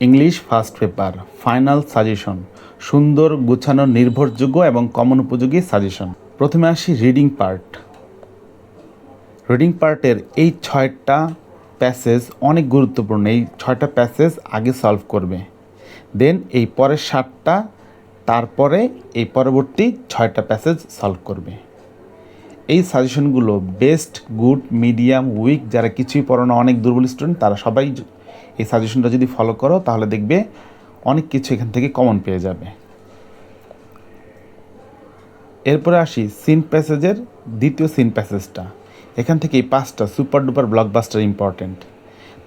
English first paper, final suggestion, সুন্দর গুছানো নির্ভরযোগ্য এবং কমন উপযোগী সাজেশন। প্রথমে আসি রিডিং পার্ট। রিডিং পার্টের এই ছয়টা প্যাসেজ অনেক গুরুত্বপূর্ণ, এই ছয়টা প্যাসেজ আগে সলভ করবে। দেন এই পরের সাতটা, তারপরে এই পরবর্তী ছয়টা প্যাসেজ সলভ করবে। এই সাজেশনগুলো বেস্ট, গুড, মিডিয়াম, উইক, যারা কিছুই পড়ো না, অনেক দুর্বল স্টুডেন্ট, তারা সবাই এই সাজেশনটা যদি ফলো করো, তাহলে দেখবে অনেক কিছু এখান থেকে কমন পেয়ে যাবে। এরপরে আসি সিন প্যাসেজের দ্বিতীয় সিন প্যাসেজটা এখান থেকে এই পাঁচটা সুপার ডুপার ব্লকবাস্টার ইম্পর্ট্যান্ট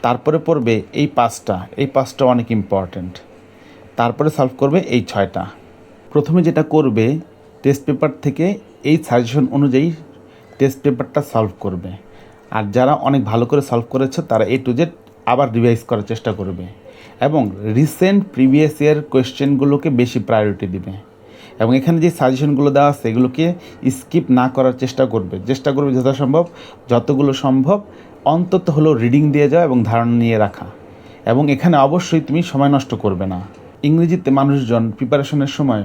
তারপরে পড়বে এই পাঁচটা এই পাঁচটা অনেক ইম্পর্ট্যান্ট তারপরে সলভ করবে এই ছয়টা। প্রথমে যেটা করবে টেস্ট পেপার থেকে এই সাজেশন অনুযায়ী টেস্ট পেপারটা সলভ করবে। আর যারা অনেক ভালো করে সলভ করেছে, তারা এ টু জেড আবার রিভাইজ করার চেষ্টা করবে এবং রিসেন্ট প্রিভিয়াস ইয়ার কোয়েশ্চেনগুলোকে বেশি প্রায়োরিটি দিবে এবং এখানে যে সাজেশনগুলো দেওয়া আছে এগুলোকে স্কিপ না করার চেষ্টা করবে। চেষ্টা করবে যথাসম্ভব, যতগুলো সম্ভব অন্তত হলেও রিডিং দিয়ে যাওয়া এবং ধারণা নিয়ে রাখা। এবং এখানে অবশ্যই তুমি সময় নষ্ট করবে না। ইংরেজিতে মানুষজন প্রিপারেশনের সময়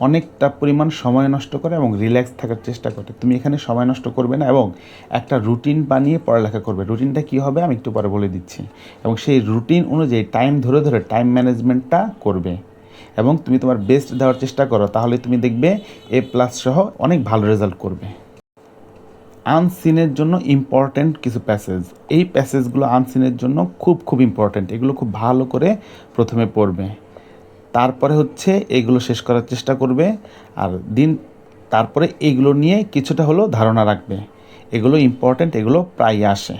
অনেকটা পরিমাণ সময় নষ্ট করে এবং রিল্যাক্স থাকার চেষ্টা করে তুমি এখানে সময় নষ্ট করবে না এবং একটা রুটিন বানিয়ে পড়ালেখা করবে। রুটিনটা কী হবে? আমি একটু পরে বলে দিচ্ছি। এবং সেই রুটিন অনুযায়ী টাইম ধরে ধরে টাইম ম্যানেজমেন্টটা করবে। এবং তুমি তোমার বেস্ট দেওয়ার চেষ্টা করো, তাহলে তুমি দেখবে এ প্লাস সহ অনেক ভালো রেজাল্ট করবে। আনসিনের জন্য ইম্পর্ট্যান্ট কিছু প্যাসেজ এই প্যাসেজগুলো আনসিনের জন্য খুব খুব ইম্পর্ট্যান্ট এগুলো খুব ভালো করে প্রথমে পড়বে। তারপরে হচ্ছে এগুলো শেষ করার চেষ্টা করবে আর দিন তারপরে এগুলো নিয়ে কিছুটা হলেও ধারণা রাখবে। এগুলো ইম্পর্ট্যান্ট এগুলো প্রায় আসে।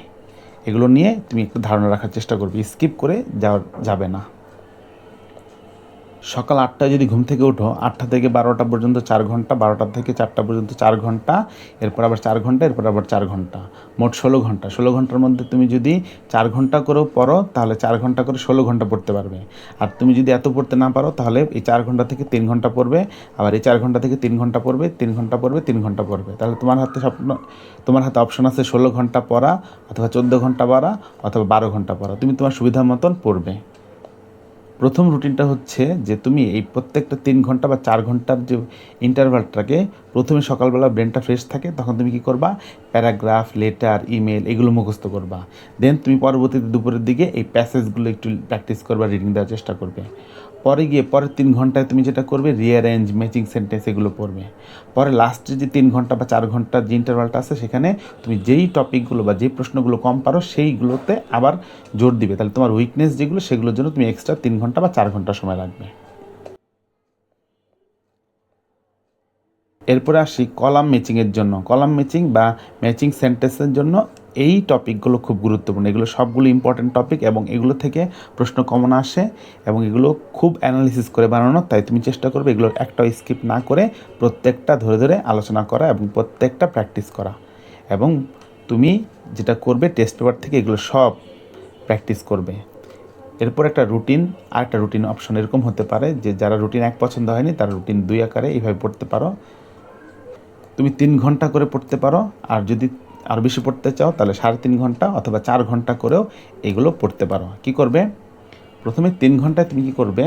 এগুলো নিয়ে তুমি একটু ধারণা রাখার চেষ্টা করবে। স্কিপ করে যাওয়া যাবে না। সকাল আটটায় যদি ঘুম থেকে উঠো আটটা থেকে বারোটা পর্যন্ত চার ঘণ্টা, বারোটা থেকে চারটা পর্যন্ত চার ঘণ্টা, এরপর আবার চার ঘণ্টা, এরপর আবার চার ঘণ্টা, মোট ষোলো ঘণ্টা। ষোলো ঘণ্টার মধ্যে তুমি যদি চার ঘণ্টা করেও পড়ো, তাহলে চার ঘণ্টা করে ষোলো ঘণ্টা পড়তে পারবে। আর তুমি যদি এত পড়তে না পারো, তাহলে এই চার ঘণ্টা থেকে তিন ঘণ্টা পড়বে, আবার এই চার ঘণ্টা থেকে তিন ঘণ্টা পড়বে, তিন ঘণ্টা পড়বে, তিন ঘণ্টা পড়বে। তাহলে তোমার হাতে স্বপ্ন, তোমার হাতে অপশন আছে ষোলো ঘণ্টা পড়া অথবা চোদ্দ ঘণ্টা পড়া অথবা বারো ঘণ্টা পড়া। তুমি তোমার সুবিধা মতন পড়বে। প্রথম রুটিনটা হচ্ছে যে তুমি এই প্রত্যেকটা তিন ঘণ্টা বা চার ঘণ্টার যে ইন্টারভালটাকে প্রথমে সকালবেলা ব্রেনটা ফ্রেশ থাকে, তখন তুমি কি করবা? প্যারাগ্রাফ লেটার ইমেল এগুলো মুখস্থ করবা। দেন তুমি পরবর্তীতে দুপুরের দিকে এই প্যাসেজগুলো একটু প্র্যাকটিস করবা রিডিং দেওয়ার চেষ্টা করবে। পরে গিয়ে পরের তিন ঘন্টায় তুমি যেটা করবে রিয়ারেঞ্জ ম্যাচিং সেন্টেন্স এগুলো পড়বে। পরে লাস্টে যে তিন ঘণ্টা বা চার ঘণ্টার যে ইন্টারভালটা আছে, সেখানে তুমি যেই টপিকগুলো বা যে প্রশ্নগুলো কম পারো, সেইগুলোতে আবার জোর দিবে। তাহলে তোমার উইকনেস যেগুলো, সেগুলোর জন্য তুমি এক্সট্রা তিন ঘণ্টা বা চার ঘণ্টা সময় রাখবে এরপরে আসি কলাম ম্যাচিংয়ের জন্য। কলাম ম্যাচিং বা ম্যাচিং সেন্টেন্সের জন্য এই টপিকগুলো খুব গুরুত্বপূর্ণ। এগুলো সবগুলো ইম্পর্টেন্ট টপিক এবং এগুলো থেকে প্রশ্ন কমন আসে এবং এগুলো খুব অ্যানালিসিস করে বানানো, তাই তুমি চেষ্টা করবে এগুলো একটা স্কিপ না করে প্রত্যেকটা ধরে ধরে আলোচনা করা এবং প্রত্যেকটা প্র্যাকটিস করা। এবং তুমি যেটা করবে টেস্ট পেপার থেকে এগুলো সব প্র্যাকটিস করবে। এরপর একটা রুটিন আর একটা রুটিন অপশন এরকম হতে পারে যে যারা রুটিন এক পছন্দ হয়নি, তারা রুটিন দুই আকারে এইভাবে পড়তে পারো। তুমি তিন ঘণ্টা করে পড়তে পারো, আর যদি আর বেশি পড়তে চাও, তাহলে সাড়ে তিন ঘণ্টা অথবা চার ঘণ্টা করেও এগুলো পড়তে পারো। কি করবে? প্রথমে তিন ঘন্টায় তুমি কি করবে?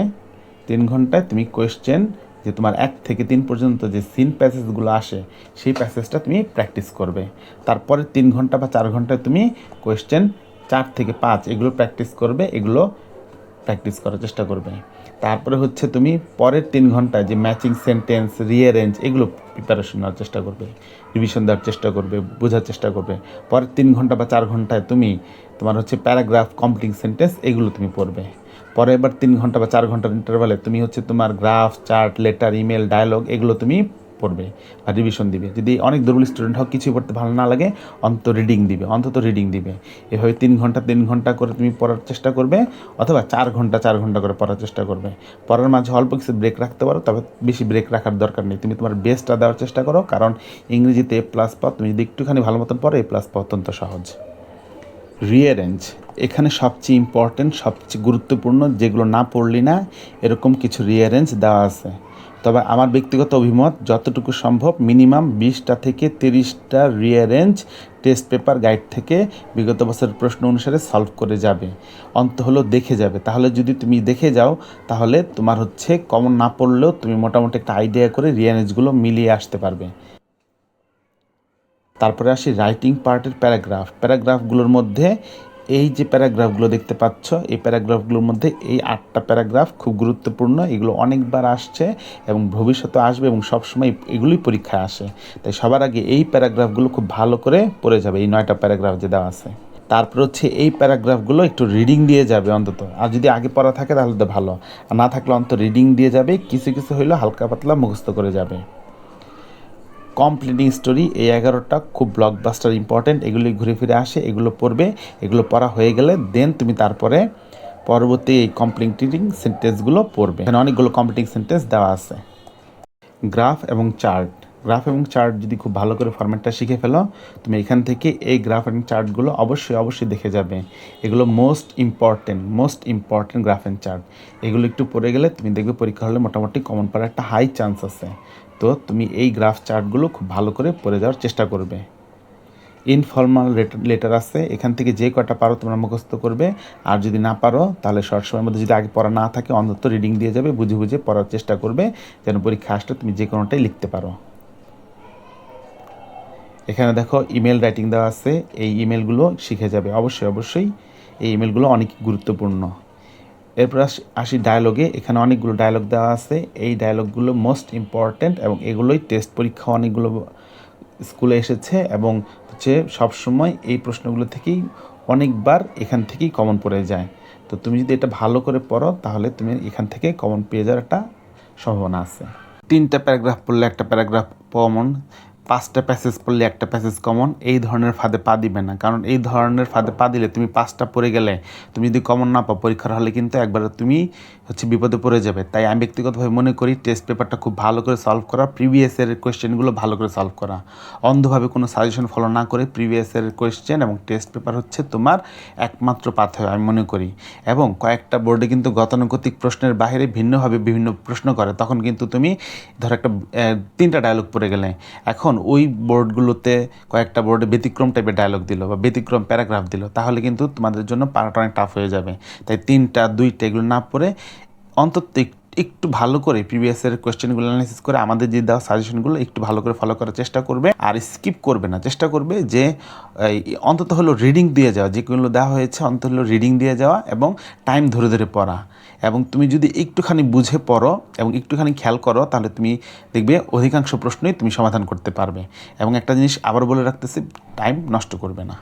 তিন ঘন্টায় তুমি কোয়েশ্চেন যে তোমার এক থেকে তিন পর্যন্ত যে সিন প্যাসেজগুলো আসে, সেই প্যাসেজটা তুমি প্র্যাকটিস করবে। তারপরে তিন ঘণ্টা বা চার ঘন্টায় তুমি কোয়েশ্চেন চার থেকে পাঁচ এগুলো প্র্যাকটিস করবে, এগুলো প্র্যাকটিস করার চেষ্টা করবে। তারপরে হচ্ছে তুমি পরের তিন ঘণ্টা যে ম্যাচিং সেন্টেন্স রিয়ারেঞ্জ এগুলো প্রিপারেশন নেওয়ার চেষ্টা করবে। রিভিশন দেওয়ার চেষ্টা করবে, বোঝার চেষ্টা করবে। পরের তিন ঘণ্টা বা চার ঘন্টায় তুমি তোমার হচ্ছে প্যারাগ্রাফ কমপ্লিটিং সেন্টেন্স এগুলো তুমি পড়বে। পরে এবার তিন ঘণ্টা বা চার ঘণ্টার ইন্টারভ্যালে তুমি হচ্ছে তোমার graph chart letter email dialogue এগুলো তুমি পড়বে বা রিভিশন দিবে। যদি অনেক দুর্বল স্টুডেন্ট হোক কিছুই পড়তে ভালো না লাগে অন্ত রিডিং দিবে, অন্তত রিডিং দিবে। এভাবে তিন ঘণ্টা তিন ঘণ্টা করে তুমি পড়ার চেষ্টা করবে, অথবা চার ঘণ্টা চার ঘণ্টা করে পড়ার চেষ্টা করবে। পড়ার মাঝে অল্প কিছু ব্রেক রাখতে পারো, তবে বেশি ব্রেক রাখার দরকার নেই। তুমি তোমার বেস্টটা দেওয়ার চেষ্টা করো, কারণ ইংরেজিতে এ প্লাস পাও, তুমি যদি একটুখানি ভালো মতন পড়ো এ প্লাস পাও অত্যন্ত সহজ। রিয়ারেঞ্জ এখানে সবচেয়ে ইম্পর্টেন্ট সবচেয়ে গুরুত্বপূর্ণ, যেগুলো না পড়লি না, এরকম কিছু রিয়ারেঞ্জ দেওয়া আছে। তবে আমার ব্যক্তিগত অভিমত, যতটুকু সম্ভব মিনিমাম বিশটা থেকে তিরিশটা রিয়ারেঞ্জ টেস্ট পেপার গাইড থেকে বিগত বছরের প্রশ্ন অনুসারে সলভ করে যাবে। অন্ত হলো দেখে যাবে। তাহলে যদি তুমি দেখে যাও, তাহলে তোমার হচ্ছে কমন না পড়লেও তুমি মোটামুটি একটা আইডিয়া করে রিয়ারেঞ্জগুলো মিলিয়ে আসতে পারবে। তারপরে আসি রাইটিং পার্টের প্যারাগ্রাফ প্যারাগ্রাফগুলোর মধ্যে এই যে প্যারাগ্রাফগুলো দেখতে পাচ্ছ, এই প্যারাগ্রাফগুলোর মধ্যে এই আটটা প্যারাগ্রাফ খুব গুরুত্বপূর্ণ, এগুলো অনেকবার আসছে এবং ভবিষ্যতে আসবে এবং সবসময় এগুলোই পরীক্ষায় আসে। তাই সবার আগে এই প্যারাগ্রাফগুলো খুব ভালো করে পড়ে যাবে, এই নয়টা প্যারাগ্রাফ যে দেওয়া আছে। তারপর হচ্ছে এই প্যারাগ্রাফগুলো একটু রিডিং দিয়ে যাবে অন্তত। আর যদি আগে পড়া থাকে তাহলে তো ভালো, আর না থাকলে অন্তত রিডিং দিয়ে যাবে, কিছু কিছু হইলেও হালকা পাতলা মুখস্থ করে যাবে। কমপ্লিটিং স্টোরি এই এগারোটা খুব ব্লকবাস্টার ইম্পর্টেন্ট এগুলি ঘুরে ফিরে আসে, এগুলো পড়বে, এগুলো পড়া হয়ে গেলে দেন তুমি তারপরে পরবর্তী এই কমপ্লিটিং সেন্টেন্সগুলো পড়বে। এখানে অনেকগুলো কমপ্লিটিং সেন্টেন্স দেওয়া আছে। গ্রাফ এবং চার্ট গ্রাফ এবং চার্ট যদি খুব ভালো করে ফরম্যাটটা শিখে ফেলো, তুমি এখান থেকে এই গ্রাফ এবং চার্টগুলো অবশ্যই অবশ্যই দেখে যাবে। এগুলো most important most important graph and chart এগুলো একটু পড়ে গেলে তুমি দেখবে পরীক্ষা হলে মোটামুটি কমন পাওয়ার একটা হাই চান্স আছে। তো তুমি এই গ্রাফ চার্টগুলো খুব ভালো করে পড়ে যাওয়ার চেষ্টা করবে। ইনফর্মাল লেটার আছে, এখান থেকে যে কটা পারো তোমরা মুখস্থ করবে। আর যদি না পারো, তাহলে শর্ট সময়ের মধ্যে যদি আগে পড়া না থাকে, অন্তত রিডিং দিয়ে যাবে, বুঝে বুঝে পড়ার চেষ্টা করবে, যেন পরীক্ষা আসলে তুমি যে কোনোটাই লিখতে পারো। এখানে দেখো ইমেল রাইটিং দেওয়া আছে, এই ইমেলগুলো শিখে যাবে। অবশ্যই অবশ্যই, এই ইমেলগুলো অনেক গুরুত্বপূর্ণ। এরপর আসি ডায়লগে এখানে অনেকগুলো ডায়লগ দেওয়া আছে। এই ডায়লগগুলো মোস্ট ইম্পর্ট্যান্ট এবং এগুলোই টেস্ট পরীক্ষা অনেকগুলো স্কুলে এসেছে এবং হচ্ছে সবসময় এই প্রশ্নগুলো থেকেই অনেকবার এখান থেকেই কমন পড়ে যায়। তো তুমি যদি এটা ভালো করে পড়ো, তাহলে তুমি এখান থেকে কমন পেয়ে যাওয়ার একটা সম্ভাবনা আছে। তিনটা প্যারাগ্রাফ পড়লে একটা প্যারাগ্রাফ কমন পাঁচটা প্যাসেজ পড়লে একটা প্যাসেজ কমন এই ধরনের ফাঁদে পা দিবে না। কারণ এই ধরনের ফাঁদে পা দিলে তুমি পাঁচটা পড়ে গেলে, তুমি যদি কমন না পাও, পরীক্ষার হলে কিন্তু একবার তুমি হচ্ছে বিপদে পড়ে যাবে। তাই আমি ব্যক্তিগতভাবে মনে করি টেস্ট পেপারটা খুব ভালো করে সলভ করা প্রিভিয়াসের কোয়েশ্চেনগুলো ভালো করে সলভ করা। অন্ধভাবে কোনো সাজেশন ফলো না করে প্রিভিয়াসের কোয়েশ্চেন এবং টেস্ট পেপার হচ্ছে তোমার একমাত্র পাথেয় আমি মনে করি। এবং কয়েকটা বোর্ডে কিন্তু গতানুগতিক প্রশ্নের বাইরে ভিন্নভাবে বিভিন্ন প্রশ্ন করে, তখন কিন্তু তুমি ধর একটা তিনটা ডায়লগ পড়ে গেলে। এখন ওই বোর্ডগুলোতে কয়েকটা বোর্ডে ব্যতিক্রম টাইপের ডায়লগ দিল বা ব্যতিক্রম প্যারাগ্রাফ দিল, তাহলে কিন্তু তোমাদের জন্য পারাটা অনেক টাফ হয়ে যাবে। তাই তিনটা, দুইটা এগুলো না পড়ে অন্তত একটু ভালো করে প্রিভিয়াস প্রিভিয়াসের কোয়েশ্চেনগুলো অ্যানালাইসিস করে আমাদের যে দেওয়া সাজেশনগুলো একটু ভালো করে ফলো করার চেষ্টা করবে আর স্কিপ করবে না। চেষ্টা করবে যে অন্তত হলো রিডিং দিয়ে যাওয়া যেগুলো দেওয়া হয়েছে অন্তত হলো রিডিং দিয়ে যাওয়া এবং টাইম ধরে ধরে পড়া। এবং তুমি যদি একটুখানি বুঝে পড়ো এবং একটুখানি খেয়াল করো, তাহলে তুমি দেখবে অধিকাংশ প্রশ্নই তুমি সমাধান করতে পারবে। এবং একটা জিনিস আবার বলে রাখতেছি টাইম নষ্ট করবে না।